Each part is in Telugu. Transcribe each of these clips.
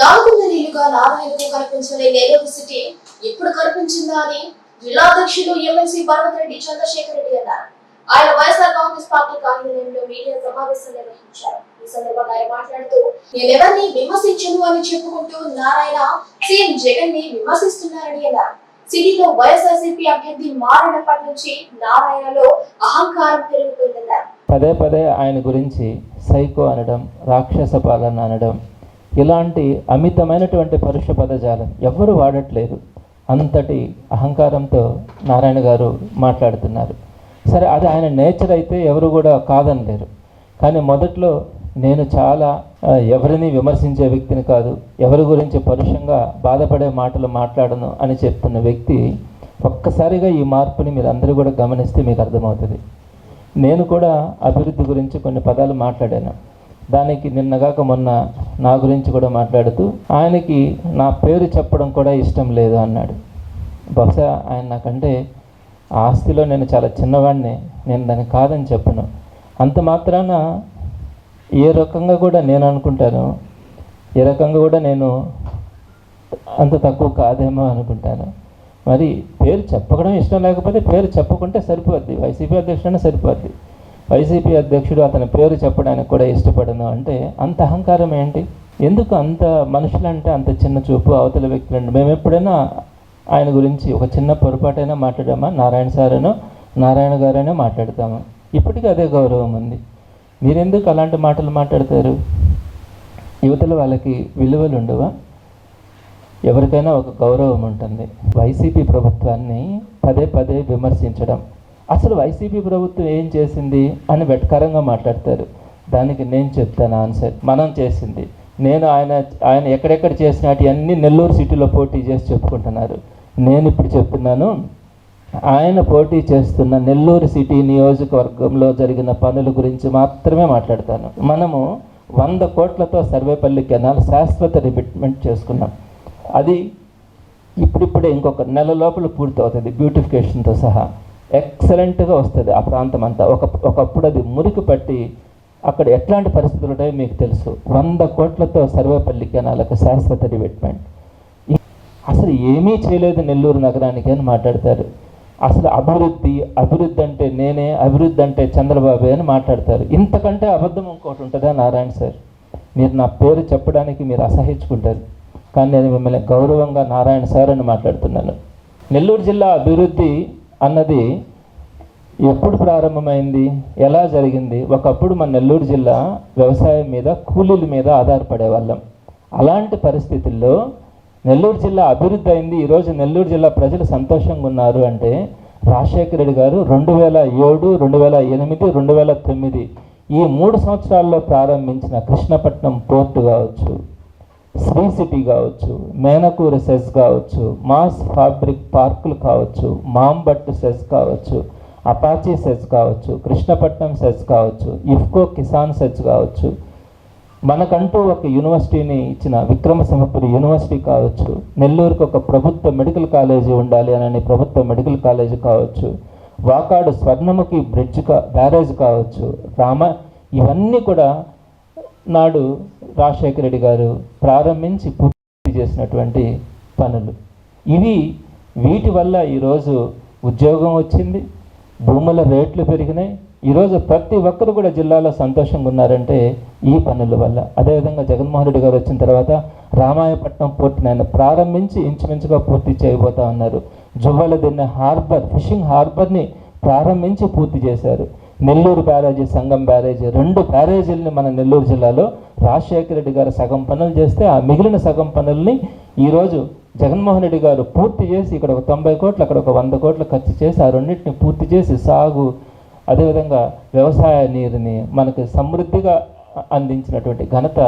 నాలుగున్నరేళ్ళుగా నారాయణకు కనిపించని నెల్లూరు సిటీ ఇప్పుడు కనిపించిందా అని జిల్లా అధ్యక్షులు ఎమ్మెల్సీ భరత్ రెడ్డి చంద్రశేఖర్ రెడ్డి అన్నారు. ఆయన వైఎస్ఆర్ కాంగ్రెస్ పార్టీ కార్యాలయంలో మీడియా సమావేశం నిర్వహించారు. ఈ సందర్భంగా ఆయన మాట్లాడుతూ నేనెవరిని విమర్శించను అని చెప్పుకుంటూ నారాయణ సీఎం జగన్ని విమర్శిస్తున్నారని అన్నారు. సిటీలో వైఎస్ఆర్సీపీ అభ్యర్థి మారినప్పటి నుంచి నారాయణలో అహంకారం పెరిగిపోయిందన్నారు. పదే పదే ఆయన గురించి సైకో అనడం రాక్షస పాలన అనడం ఇలాంటి అమితమైనటువంటి పరుష పదజాలం ఎవ్వరు వాడట్లేదు. అంతటి అహంకారంతో నారాయణ గారు మాట్లాడుతున్నారు. సరే అది ఆయన నేచర్ అయితే ఎవరు కూడా కాదనలేరు. కానీ మొదట్లో నేను చాలా ఎవరిని విమర్శించే వ్యక్తిని కాదు ఎవరి గురించి పరుషంగా బాధపడే మాటలు మాట్లాడను అని చెప్తున్న వ్యక్తి ఒక్కసారిగా ఈ మార్పుని మీరు అందరూ కూడా గమనిస్తే మీకు అర్థమవుతుంది. నేను కూడా అభివృద్ధి గురించి కొన్ని పదాలు మాట్లాడాను. దానికి నిన్నగాక మొన్న నా గురించి కూడా మాట్లాడుతూ ఆయనకి నా పేరు చెప్పడం కూడా ఇష్టం లేదు అన్నాడు. బహుశా ఆయన నాకంటే ఆస్తిలో నేను చాలా చిన్నవాడిని నేను దాన్ని కాదని చెప్పను. అంత మాత్రాన ఏ రకంగా కూడా నేను అనుకుంటాను ఏ రకంగా కూడా నేను అంత తక్కువ కాదేమో అనుకుంటాను. మరి పేరు చెప్పడం ఇష్టం లేకపోతే పేరు చెప్పకుంటే సరిపోద్ది వైసీపీ అధ్యక్షుడైనా సరిపోద్ది. వైసీపీ అధ్యక్షుడు అతని పేరు చెప్పడానికి కూడా ఇష్టపడను అంటే అంత అహంకారం ఏంటి? ఎందుకు అంత మనుషులంటే అంత చిన్న చూపు అవతల వ్యక్తులంటే? మేము ఎప్పుడైనా ఆయన గురించి ఒక చిన్న పొరపాటైనా మాట్లాడామా? నారాయణ సారేనో నారాయణ గారైనా మాట్లాడతాము? ఇప్పటికీ అదే గౌరవం ఉంది. మీరెందుకు అలాంటి మాటలు మాట్లాడతారు? యువతల వాళ్ళకి విలువలు ఉండవా? ఎవరికైనా ఒక గౌరవం ఉంటుంది. వైసీపీ ప్రభుత్వాన్ని పదే పదే విమర్శించడం. అసలు వైసీపీ ప్రభుత్వం ఏం చేసింది అని వెటకరంగా మాట్లాడతారు. దానికి నేను చెప్తాను ఆన్సర్. మనం చేసింది. నేను ఆయన ఆయన ఎక్కడెక్కడ చేసినట్టు అన్ని నెల్లూరు సిటీలో పోటీ చేసి చెప్పుకుంటున్నారు. నేను ఇప్పుడు చెప్తున్నాను ఆయన పోటీ చేస్తున్న నెల్లూరు సిటీ నియోజకవర్గంలో జరిగిన పనుల గురించి మాత్రమే మాట్లాడతాను. మనము వంద కోట్లతో సర్వేపల్లి కెనాల్ శాశ్వత రిపిట్మెంట్ చేసుకున్నాం. అది ఇప్పుడిప్పుడే ఇంకొక నెల లోపల పూర్తవుతుంది బ్యూటిఫికేషన్తో సహా. ఎక్సలెంట్గా వస్తుంది ఆ ప్రాంతం అంతా ఒక ఒకప్పుడు అది మురికి పట్టి అక్కడ ఎట్లాంటి పరిస్థితులు ఉంటాయో మీకు తెలుసు. వంద కోట్లతో సర్వేపల్లి కెనాలకు శాశ్వత డివెట్మెంట్ అసలు ఏమీ చేయలేదు నెల్లూరు నగరానికి అని మాట్లాడతారు. అసలు అభివృద్ధి అభివృద్ధి అంటే నేనే అభివృద్ధి అంటే చంద్రబాబు అని మాట్లాడతారు. ఇంతకంటే అబద్ధం ఇంకోటి ఉంటుందా నారాయణ సార్? మీరు నా పేరు చెప్పడానికి మీరు అసహించుకుంటారు. కానీ నేను మిమ్మల్ని గౌరవంగా నారాయణ సార్ అని మాట్లాడుతున్నాను. నెల్లూరు జిల్లా అభివృద్ధి అన్నది ఎప్పుడు ప్రారంభమైంది? ఎలా జరిగింది? ఒకప్పుడు మన నెల్లూరు జిల్లా వ్యవసాయం మీద కూలీల మీద ఆధారపడే వాళ్ళం అలాంటి పరిస్థితుల్లో నెల్లూరు జిల్లా అభివృద్ధి అయింది. ఈరోజు నెల్లూరు జిల్లా ప్రజలు సంతోషంగా ఉన్నారు అంటే రాజశేఖర రెడ్డి గారు రెండు వేల ఏడు రెండు వేల ఎనిమిది రెండు వేల తొమ్మిది ఈ మూడు సంవత్సరాల్లో ప్రారంభించిన కృష్ణపట్నం పోర్టు కావచ్చు శ్రీ సిటీ కావచ్చు మేనకూర సెస్ కావచ్చు మాస్ ఫ్యాబ్రిక్ పార్కులు కావచ్చు మాంబట్ సెస్ కావచ్చు అపాచీ సెస్ కావచ్చు కృష్ణపట్నం సెస్ కావచ్చు ఇఫ్కో కిసాన్ సెస్ కావచ్చు. మనకంటూ ఒక యూనివర్సిటీని ఇచ్చిన విక్రమసింహపురి యూనివర్సిటీ కావచ్చు నెల్లూరుకు ఒక ప్రభుత్వ మెడికల్ కాలేజీ ఉండాలి అని ప్రభుత్వ మెడికల్ కాలేజీ కావచ్చు వాకాడు స్వర్ణముఖి బ్రిడ్జ్ కా బ్యారేజ్ కావచ్చు రామ ఇవన్నీ కూడా నాడు రాజశేఖర రెడ్డి గారు ప్రారంభించి పూర్తి చేసినటువంటి పనులు. ఇవి వీటి వల్ల ఈరోజు ఉద్యోగం వచ్చింది భూముల రేట్లు పెరిగినాయి. ఈరోజు ప్రతి ఒక్కరు కూడా జిల్లాలో సంతోషంగా ఉన్నారంటే ఈ పనుల వల్ల. అదేవిధంగా జగన్మోహన్ రెడ్డి గారు వచ్చిన తర్వాత రామాయపట్నం పోర్టుని ఆయన ప్రారంభించి ఇంచుమించుగా పూర్తి చేయబోతా ఉన్నారు. జువ్వల దిన్న హార్బర్ ఫిషింగ్ హార్బర్ని ప్రారంభించి పూర్తి చేశారు. నెల్లూరు బ్యారేజీ సంగం బ్యారేజీ రెండు బ్యారేజీలని మన నెల్లూరు జిల్లాలో రాజశేఖర రెడ్డి గారు సగం పనులు చేస్తే ఆ మిగిలిన సగం పనుల్ని ఈరోజు జగన్మోహన్ రెడ్డి గారు పూర్తి చేసి ఇక్కడ ఒక తొంభై కోట్లు అక్కడ ఒక వంద కోట్లు ఖర్చు చేసి ఆ రెండింటిని పూర్తి చేసి సాగు అదేవిధంగా వ్యవసాయ నీరుని మనకు సమృద్ధిగా అందించినటువంటి ఘనత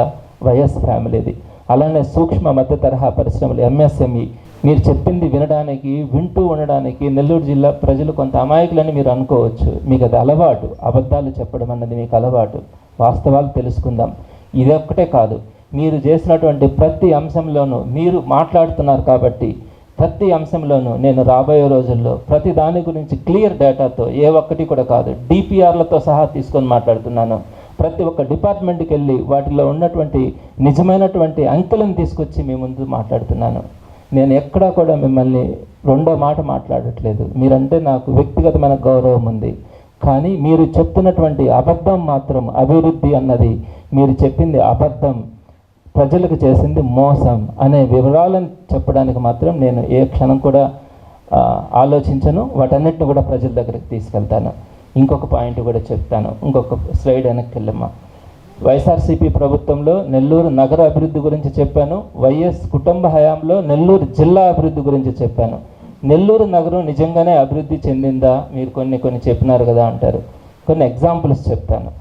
వైఎస్ ఫ్యామిలీది. అలానే సూక్ష్మ మధ్య తరహా పరిశ్రమలు ఎంఎస్ఎంఈ మీరు చెప్పింది వినడానికి వింటూ ఉండడానికి నెల్లూరు జిల్లా ప్రజలు కొంత అమాయకులని మీరు అనుకోవచ్చు. మీకు అది అలవాటు. అబద్ధాలు చెప్పడం అన్నది మీకు అలవాటు. వాస్తవాలు తెలుసుకుందాం. ఇది ఒక్కటే కాదు. మీరు చేసినటువంటి ప్రతి అంశంలోనూ మీరు మాట్లాడుతున్నారు కాబట్టి ప్రతి అంశంలోనూ నేను రాబోయే రోజుల్లో ప్రతి దాని గురించి క్లియర్ డేటాతో ఏ ఒక్కటి కూడా కాదు డిపిఆర్లతో సహా తీసుకొని మాట్లాడుతున్నాను. ప్రతి ఒక్క డిపార్ట్మెంట్కి వెళ్ళి వాటిలో ఉన్నటువంటి నిజమైనటువంటి అంకెలను తీసుకొచ్చి మీ ముందు మాట్లాడుతున్నాను. నేను ఎక్కడా కూడా మిమ్మల్ని రెండో మాట మాట్లాడట్లేదు. మీరంటే నాకు వ్యక్తిగతమైన గౌరవం ఉంది. కానీ మీరు చెప్తున్నటువంటి అబద్ధం మాత్రం అభివృద్ధి అన్నది మీరు చెప్పింది అబద్ధం. ప్రజలకు చేసింది మోసం అనే వివరాలను చెప్పడానికి మాత్రం నేను ఏ క్షణం కూడా ఆలోచించను. వాటన్నిటిని కూడా ప్రజల దగ్గరికి తీసుకెళ్తాను. ఇంకొక పాయింట్ కూడా చెప్తాను. ఇంకొక స్లైడ్ వెనక్కి వెళ్ళమ్మా. వైఎస్ఆర్సీపీ ప్రభుత్వంలో నెల్లూరు నగర అభివృద్ధి గురించి చెప్పాను వైఎస్ కుటుంబ హయాంలో నెల్లూరు జిల్లా అభివృద్ధి గురించి చెప్పాను. నెల్లూరు నగరం నిజంగానే అభివృద్ధి చెందిందా? మీరు కొన్ని కొన్ని చెప్పినారు కదా అంటారు. కొన్ని ఎగ్జాంపుల్స్ చెప్తాను.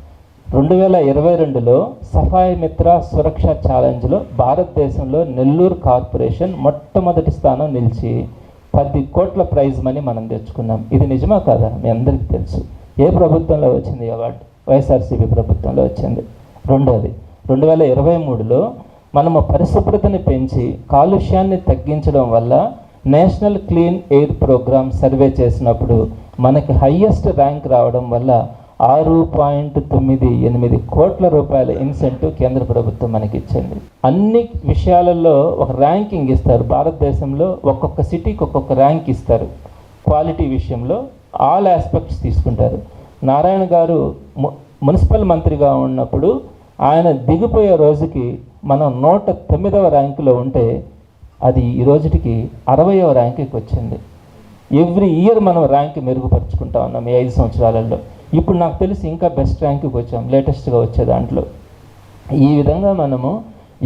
రెండు వేల ఇరవై రెండులో సఫాయి మిత్ర సురక్ష ఛాలెంజ్లో భారతదేశంలో నెల్లూరు కార్పొరేషన్ మొట్టమొదటి స్థానం నిలిచి పది కోట్ల ప్రైజ్ మనీ మనం తెచ్చుకున్నాం. ఇది నిజమా కాదా? మీ అందరికీ తెలుసు. ఏ ప్రభుత్వంలో వచ్చింది అవార్డు? వైఎస్ఆర్సీపీ ప్రభుత్వంలో వచ్చింది. రెండవది రెండు వేల ఇరవై మూడులో మనము పరిశుభ్రతని పెంచి కాలుష్యాన్ని తగ్గించడం వల్ల National Clean Air Programme survey చేసినప్పుడు మనకి హయ్యెస్ట్ ర్యాంక్ రావడం వల్ల ఆరు పాయింట్ తొమ్మిది ఎనిమిది కోట్ల రూపాయల ఇన్సెంటివ్ కేంద్ర ప్రభుత్వం మనకి ఇచ్చింది అన్ని విషయాలలో ఒక ర్యాంకింగ్ ఇస్తారు. భారతదేశంలో ఒక్కొక్క సిటీకి ఒక్కొక్క ర్యాంక్ ఇస్తారు. క్వాలిటీ విషయంలో ఆల్ ఆస్పెక్ట్స్ తీసుకుంటారు. నారాయణ గారు ము- మున్సిపల్ మంత్రిగా ఉన్నప్పుడు ఆయన దిగిపోయే రోజుకి మనం నూట తొమ్మిదవ ర్యాంకులో ఉంటే అది ఈ రోజుటికి అరవయవ ర్యాంకుకి వచ్చింది. ఎవ్రీ ఇయర్ మనం ర్యాంక్ మెరుగుపరుచుకుంటా ఉన్నాం ఈ ఐదు సంవత్సరాలలో. ఇప్పుడు నాకు తెలిసి ఇంకా బెస్ట్ ర్యాంక్కి వచ్చాం లేటెస్ట్గా వచ్చే దాంట్లో. ఈ విధంగా మనము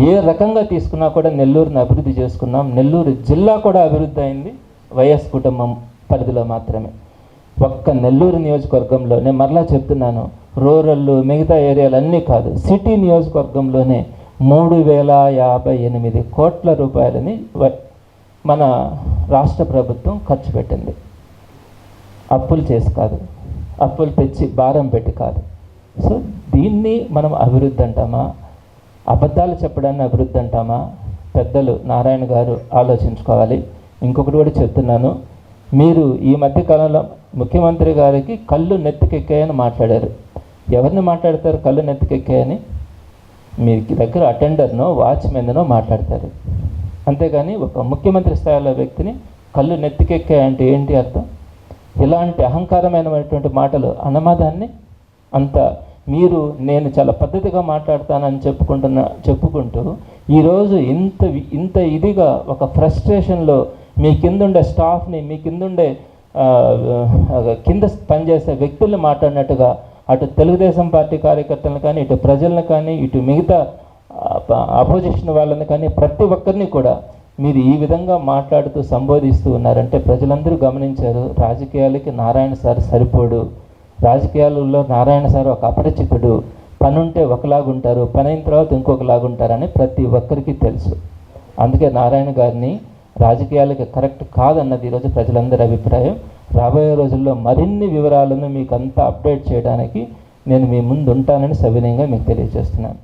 ఏ రకంగా తీసుకున్నా కూడా నెల్లూరుని అభివృద్ధి చేసుకున్నాం. నెల్లూరు జిల్లా కూడా అభివృద్ధి అయింది వైఎస్ కుటుంబం పరిధిలో మాత్రమే. ఒక్క నెల్లూరు నియోజకవర్గంలో నేను మరలా చెప్తున్నాను రూరల్ మిగతా ఏరియాలన్నీ కాదు. సిటీ నియోజకవర్గంలోనే మూడు వేల యాభై ఎనిమిది కోట్ల రూపాయలని వ- మన రాష్ట్ర ప్రభుత్వం ఖర్చు పెట్టింది. అప్పులు చేసి కాదు. అప్పులు తెచ్చి భారం పెట్టి కాదు. సో దీన్ని మనం అభివృద్ధి అంటామా? అబద్ధాలు చెప్పడాన్ని అభివృద్ధి అంటామా? పెద్దలు నారాయణ గారు ఆలోచించుకోవాలి. ఇంకొకటి కూడా చెప్తున్నాను. మీరు ఈ మధ్య కాలంలో ముఖ్యమంత్రి గారికి కళ్ళు నెత్తికెక్కాయని మాట్లాడారు. ఎవరిని మాట్లాడతారు? కళ్ళు నెత్తికెక్కాయని? మీ దగ్గర అటెండర్నో వాచ్మెన్నో మాట్లాడతారు. అంతేగాని ఒక ముఖ్యమంత్రి స్థాయిలో వ్యక్తిని కళ్ళు నెత్తికెక్కాయంటే ఏంటి అర్థం? ఇలాంటి అహంకారమైనటువంటి మాటలు అన్నమాదాన్ని అంత మీరు నేను చాలా పద్ధతిగా మాట్లాడతానని చెప్పుకుంటున్న చెప్పుకుంటూ ఈరోజు ఇంత ఇంత ఇదిగా ఒక ఫ్రస్ట్రేషన్లో మీ కిందుండే స్టాఫ్ని మీ కిందుండే కింద పనిచేసే వ్యక్తుల్ని మాట్లాడినట్టుగా అటు తెలుగుదేశం పార్టీ కార్యకర్తలను కానీ ఇటు ప్రజలను కానీ ఇటు మిగతా అపోజిషన్ వాళ్ళని కానీ ప్రతి ఒక్కరిని కూడా మీరు ఈ విధంగా మాట్లాడుతూ సంబోధిస్తూ ఉన్నారంటే ప్రజలందరూ గమనించారు రాజకీయాలకి నారాయణ సార్ సరిపోడు. రాజకీయాలలో నారాయణ సార్ ఒక అపరిచితుడు. పనుంటే ఒకలాగుంటారు పని అయిన తర్వాత ఇంకొకలాగుంటారని ప్రతి ఒక్కరికి తెలుసు. అందుకే నారాయణ గారిని రాజకీయాలకి కరెక్ట్ కాదన్నది ఈరోజు ప్రజలందరి అభిప్రాయం. రాబోయే రోజుల్లో మరిన్ని వివరాలను మీకు అంతా అప్డేట్ చేయడానికి నేను మీ ముందు ఉంటానని సవినయంగా మీకు తెలియజేస్తున్నాను.